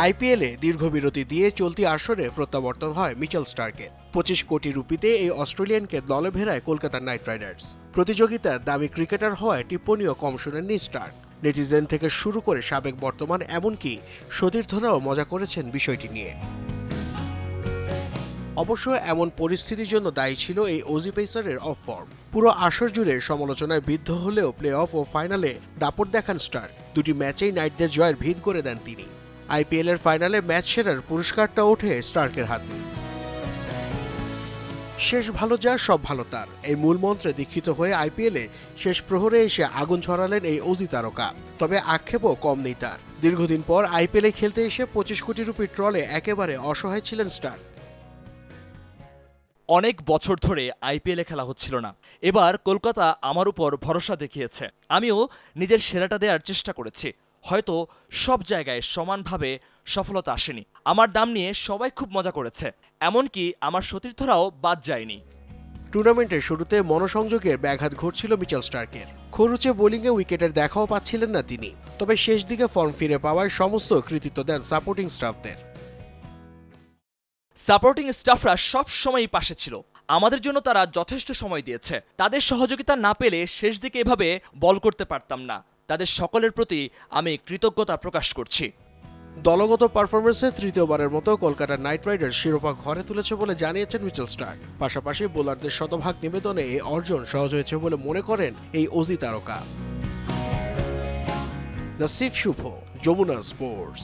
আইপিএলে দীর্ঘ বিরতি দিয়ে চলতি আসরে প্রত্যাবর্তন হয় মিচেল স্টার্কের। পঁচিশ কোটি রুপিতে এই অস্ট্রেলিয়ানকে দলে ভেড়ায় কলকাতা নাইট রাইডার্স। প্রতিযোগিতার দামি ক্রিকেটার হওয়ায় টিপ্পণীও কম শোনেননি স্টার্ক। নেটিজেন থেকে শুরু করে সাবেক বর্তমান এমনকি সতীর্থরাও মজা করেছেন বিষয়টি নিয়ে। অবশ্য এমন পরিস্থিতির জন্য দায়ী ছিল এই অজি পেসারের অফ ফর্ম। পুরো আসর জুড়ে সমালোচনায় বিদ্ধ হলেও প্লে অফ ও ফাইনালে দাপট দেখান স্টার দুটি ম্যাচেই নাইটদের জয়ের ভিত করে দেন তিনি। আইপিএল এর ফাইনালে ম্যাচ সেরার পুরস্কারটা ওঠে স্টার্কের হাতে। শেষ ভালো যার, সব ভালো তার। এই মূল মন্ত্রে দীক্ষিত হয়ে আইপিএলে শেষ প্রহরে এসে আগুন ছড়ালেন এই অজি তারকা। তবে আক্ষেপও কম নেই তার। দীর্ঘদিন পর আইপিএলে খেলতে এসে পঁচিশ কোটি রুপির ট্রলে একেবারে অসহায় ছিলেন স্টার অনেক বছর ধরে আইপিএলে খেলা হচ্ছিল না। এবার কলকাতা আমার উপর ভরসা দেখিয়েছে। আমিও নিজের সেরাটা দেওয়ার চেষ্টা করেছি। হয়তো সব জায়গায় সমানভাবে সফলতা আসেনি। আমার দাম নিয়ে সবাই খুব মজা করেছে। এমনকি আমার সতীর্থরাও বাদ যায়নি। টুর্নামেন্টের শুরুতে মনোসংযোগের ব্যাঘাত ঘটছিল মিচেল স্টার্কের। খরুচে বোলিংয়ে উইকেটের দেখাও পাচ্ছিলেন না তিনি। তবে শেষ দিকে ফর্ম ফিরে পাওয়ায় সমস্ত কৃতিত্ব দেন সাপোর্টিং স্টাফদের। সাপোর্টিং স্টাফরা সব সময়ই পাশে ছিল। আমাদের জন্য তারা যথেষ্ট সময় দিয়েছে। তাদের সহযোগিতা না পেলে শেষ দিকে এভাবে বল করতে পারতাম না। তাদের সকলের প্রতি আমি কৃতজ্ঞতা প্রকাশ করছি। দলগত পারফরমেন্সে তৃতীয়বারের মতো কলকাতা নাইট রাইডার্স শিরোপা ঘরে তুলেছে বলে জানিয়েছেন মিচেল স্টার পাশাপাশি বোলারদের শতভাগ নিবেদনে এই অর্জন সহজ হয়েছে বলে মনে করেন এই অজি তারকা। নাসিফ শুভ, যমুনা স্পোর্টস।